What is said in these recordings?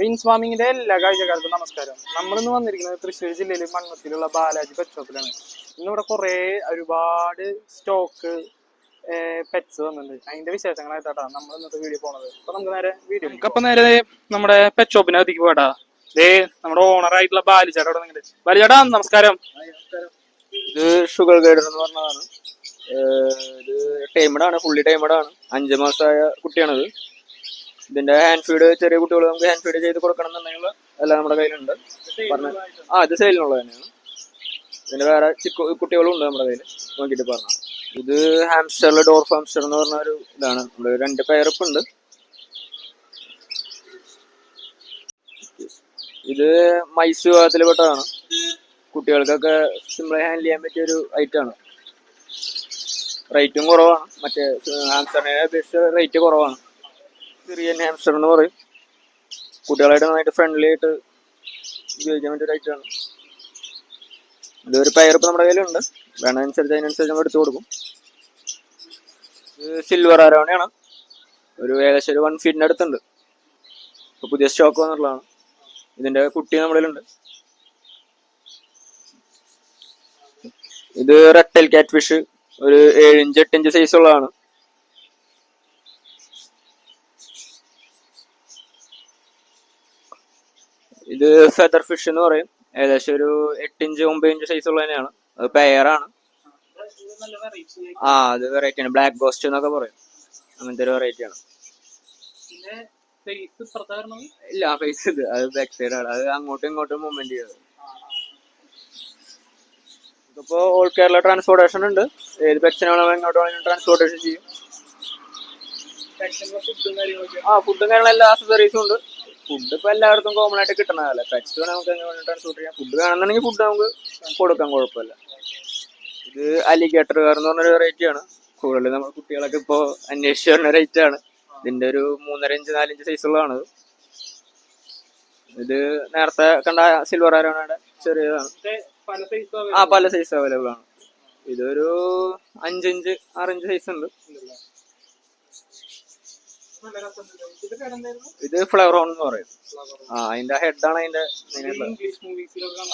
Wins ഫാമിങ്ങിന്റെ എല്ലാ കാഴ്ചക്കാർക്കും നമസ്കാരം. നമ്മളിന്ന് വന്നിരിക്കുന്നത് തൃശ്ശൂർ ജില്ലയിൽ മണ്ണത്തിലുള്ള ബാലാജി പെറ്റ് ഷോപ്പിലാണ് ഇന്നിവിടെ കുറേ ഒരുപാട് സ്റ്റോക്ക് പെറ്റ്സ് വന്നിട്ടുണ്ട്. അതിന്റെ വിശേഷങ്ങളായിട്ടാ നമ്മൾ ഇന്നത്തെ വീഡിയോ പോണത്. അപ്പൊ നമുക്ക് നേരെ വീഡിയോ അപ്പൊ നേരെ നമ്മുടെ പെറ്റ് ഷോപ്പിനകത്തേക്ക് പോടാ ദേ നമ്മുടെ ഓണർ ആയിട്ടുള്ള ബാലിചേട്ടാ അവിടെ നിങ്ങളുടെ ബാലിച്ചേട്ടാ നമസ്കാരം. ഇത് ഷുഗർ ഗൈഡർ എന്ന് പറഞ്ഞതാണ്. ഇത് ടൈമഡ് ആണ് ഫുള്ളി ടൈമഡ് ആണ്. അഞ്ച് മാസമായ കുട്ടിയാണിത്. ഇതിന്റെ ഹാൻഡ് ഫീഡ് ചെറിയ കുട്ടികൾ നമുക്ക് ഹാൻഡ് ഫീഡ് ചെയ്ത് കൊടുക്കണം എന്നുണ്ടെങ്കിൽ എല്ലാം നമ്മുടെ കയ്യിലുണ്ട്. പറഞ്ഞ ആ ഇത് സെയിലിനുള്ളത് തന്നെയാണ്. ഇതിന്റെ വേറെ ചിക്കു കുട്ടികളും ഉണ്ട് നമ്മുടെ കയ്യിൽ നോക്കിയിട്ട് പറഞ്ഞു. ഇത് ഹാംസ്റ്ററിൽ ഡോർ ഹാംസ്റ്റർ എന്ന് പറഞ്ഞ ഒരു ഇതാണ്. നമ്മുടെ രണ്ട് പേരപ്പ് ഉണ്ട്. ഇത് മൈസ് വിഭാഗത്തിൽ പെട്ടതാണ്. കുട്ടികൾക്കൊക്കെ സിമ്പിൾ ഹാൻഡിൽ ചെയ്യാൻ പറ്റിയ ഒരു ഐറ്റാണ് റേറ്റും കുറവാണ്. മറ്റേ ഹാംസ്റ്ററിനെ അപേക്ഷിച്ച് റേറ്റ് കുറവാണ്. സിറിയൻ ഹാംസ്റ്റർ എന്ന് പറയും. കുട്ടികളായിട്ട് നന്നായിട്ട് ഫ്രണ്ട്ലി ആയിട്ട് ഉപയോഗിക്കാൻ പറ്റിയ ഒരു ഐറ്റമാണ് ഇതൊരു പയർ ഇപ്പം നമ്മുടെ കയ്യിലുണ്ട്. വേണമനുസരിച്ച് അതിനനുസരിച്ച് നമ്മൾ എടുത്തു കൊടുക്കും. സിൽവർ ആരോണയാണ്. ഒരു ഏകദേശം ഒരു വൺ ഫീറ്റിന്റെ അടുത്തുണ്ട്. ഇപ്പോൾ പുതിയ സ്റ്റോക്ക് വന്നിട്ടുള്ളതാണ്. ഇതിന്റെ കുട്ടി നമ്മുടെ ഉണ്ട് ഇത് റെട്ടൽ കാറ്റ് ഫിഷ് ഒരു ഏഴ് ഇഞ്ച് എട്ട് ഇഞ്ച് സൈസ് ഉള്ളതാണ്. ഇത് ഫെദർ ഫിഷ് എന്ന് പറയും. ഏകദേശം ഒരു എട്ട് ഇഞ്ച് ഒമ്പത് ഇഞ്ച് സൈസ് ഉള്ള തന്നെയാണ്. അത് പെയറാണ് ആ അത് വെറൈറ്റി ആണ്. ബ്ലാക്ക് ഗോസ്റ്റ് എന്നൊക്കെ പറയും. അങ്ങനത്തെ ഒരു വെറൈറ്റി ആണ്. ഇല്ല ഫേസ് ഇത്. അത് ബാക്ക് സൈഡ് ആണ്. അത് അങ്ങോട്ടും ഇങ്ങോട്ടും മൂവ്മെന്റ് ചെയ്തത് ഇപ്പോൾ ഓൾ കേരള ട്രാൻസ്പോർട്ടേഷൻ ഉണ്ട്. ഏത് പെറ്റ്സിനെ വേണമെങ്കിലും എങ്ങോട്ട് വേണമെങ്കിലും ട്രാൻസ്പോർട്ടേഷൻ ചെയ്യും. ആ ഫുഡും കാര്യങ്ങളും എല്ലാ അസസറീസും ഉണ്ട്. ഫുഡ് ഇപ്പൊ എല്ലായിടത്തും കോമൺ ആയിട്ട് കിട്ടണതല്ലേ പെറ്റ്സ് വേണം നമുക്ക് എങ്ങനെ ചെയ്യാം. ഫുഡ് വേണമെന്നുണ്ടെങ്കിൽ ഫുഡ് നമുക്ക് കൊടുക്കാൻ കുഴപ്പമില്ല. ഇത് അലിഗേറ്റർ കാർ എന്ന് പറഞ്ഞൊരു വെറൈറ്റി ആണ്. കൂടുതൽ നമ്മുടെ കുട്ടികളൊക്കെ ഇപ്പോൾ അന്വേഷിച്ച് വരുന്ന റേറ്റ് ആണ്. ഇതിന്റെ ഒരു മൂന്നര ഇഞ്ച് നാലിഞ്ച് സൈസ് ഉള്ളതാണ് ഇത്. ഇത് നേരത്തെ കണ്ട സിൽവർ ആരോണയുടെ ചെറിയതാണ്. ആ പല സൈസ് അവൈലബിൾ ആണ്. ഇതൊരു അഞ്ചിഞ്ച് ആറിഞ്ച് സൈസ് ഉണ്ട്. ഇത് ഫ്ലവർ ഓൺ എന്ന് പറയും. ആ അതിന്റെ ഹെഡാണ് അതിന്റെ.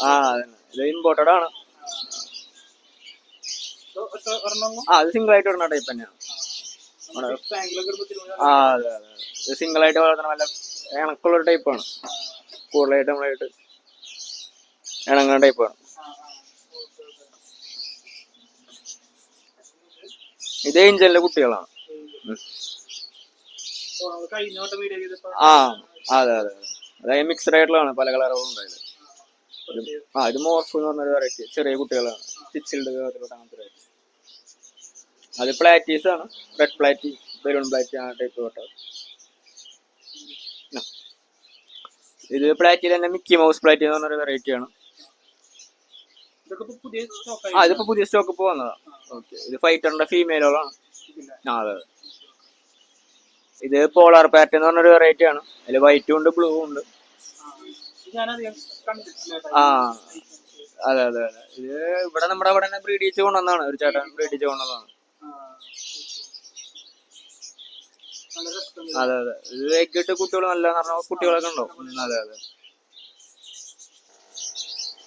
ആ ഇത് ഇമ്പോർട്ടഡ് ആണ്. ആ അത് സിംഗിൾ ആയിട്ട് വരുന്ന ടൈപ്പ് തന്നെയാണ്. ആ അതെ അതെ. ഇത് സിംഗിൾ ആയിട്ട് വളർത്തണ നല്ല ഇണക്കുള്ള ഒരു ടൈപ്പാണ് കൂടുതലായിട്ട് നമ്മളായിട്ട് ഇണങ്ങുന്ന ടൈപ്പാണ് ഇത് ഏഞ്ചലിന്റെ കുട്ടികളാണ്. ആ അതെ അതെ. അതെ അതായത് മിക്സ്ഡ് ആയിട്ടുള്ളതാണ് പല കളറുകളും ഉണ്ടായത് ആ ഇത് മോർഫ് എന്ന് പറഞ്ഞൊരു വെറൈറ്റി ചെറിയ കുട്ടികളാണ്. സ്റ്റിച്ചിൽഡ് അങ്ങനത്തെ. അത് പ്ലാറ്റീസ് ആണ്. റെഡ് പ്ലാറ്റി ബലൂൺ പ്ലാറ്റി ആ ടൈപ്പ് ഇത് പ്ലാറ്റിൽ തന്നെ മിക്കി മൗസ് പ്ലാറ്റി എന്ന് പറഞ്ഞൊരു വെറൈറ്റി ആണ്. ആ ഇതിപ്പോ പുതിയ സ്റ്റോക്ക് ഇപ്പൊ വന്നതാ. ഓക്കെ ഇത് ഫൈവ് ഹൺഡ്രഡ് ഫീമെയിലുകളാണ് ആ അതെ അതെ. ഇത് പോളാർ പാറ്റേൺ എന്ന് പറഞ്ഞൊരു വെറൈറ്റി ആണ്. അതിൽ വൈറ്റും ഉണ്ട് ബ്ലൂ ഉണ്ട്. ആ അതെ അതെ അതെ. ഇത് ഇവിടെ നമ്മുടെ അവിടെ തന്നെ ബ്രീഡ് ചെയ്ത് കൊണ്ടുവന്നതാണ്. ഒരു ചേട്ടൻ ബ്രീഡ് ചെയ്ത് കൊണ്ടുവന്നതാണ്. അതെ അതെ. ഇത് വൈകിട്ട് കുട്ടികൾ നല്ല പറഞ്ഞ കുട്ടികളൊക്കെ ഉണ്ടോ അതെ അതെ.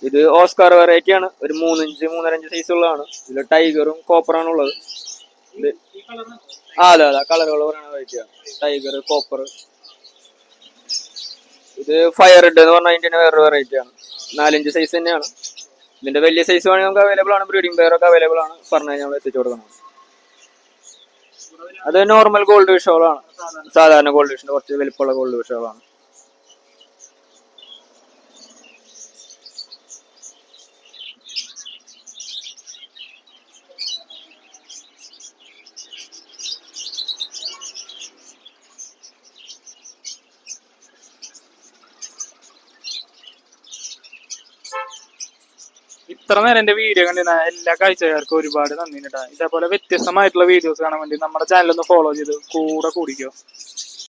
ഇത് ഓസ്കാർ വെറൈറ്റി ആണ്. ഒരു മൂന്നിഞ്ച് മൂന്നര ഇഞ്ച് സൈസ് ഉള്ളതാണ്. ഇതിൽ ടൈഗറും കോപ്പറാണ് ഉള്ളത്. ഇത് ആ അല്ല അതെ. കളറുകൾ പറയുന്ന വൈറ്റ് ടൈഗർ കോപ്പർ ഇത് ഫയർ റെഡ് എന്ന് പറഞ്ഞാൽ അതിന്റെ വേറൊരു വെറൈറ്റി ആണ്. നാലഞ്ച് സൈസ് തന്നെയാണ്. ഇതിന്റെ വലിയ സൈസ് വേണമെങ്കിൽ നമുക്ക് അവൈലബിൾ ആണ്. ബ്രീഡിംഗ് പെയർ ഒക്കെ അവൈലബിൾ ആണ്. പറഞ്ഞു നമ്മൾ എത്തിച്ചു കൊടുക്കണം അത് നോർമൽ ഗോൾഡ് വിഷോളാണ് സാധാരണ ഗോൾഡ് വിഷിന്റെ കുറച്ച് വലിപ്പമുള്ള ഗോൾഡ് വിഷകളാണ് ഇത്ര നേരം എന്റെ വീഡിയോ കണ്ടിരുന്ന എല്ലാ കാഴ്ചക്കാർക്കും ഒരുപാട് നന്ദി കേട്ടാ ഇതേപോലെ വ്യത്യസ്തമായിട്ടുള്ള വീഡിയോസ് കാണാൻ വേണ്ടി നമ്മുടെ ചാനൽ ഒന്ന് ഫോളോ ചെയ്ത് കൂടെ കൂടിക്കോ.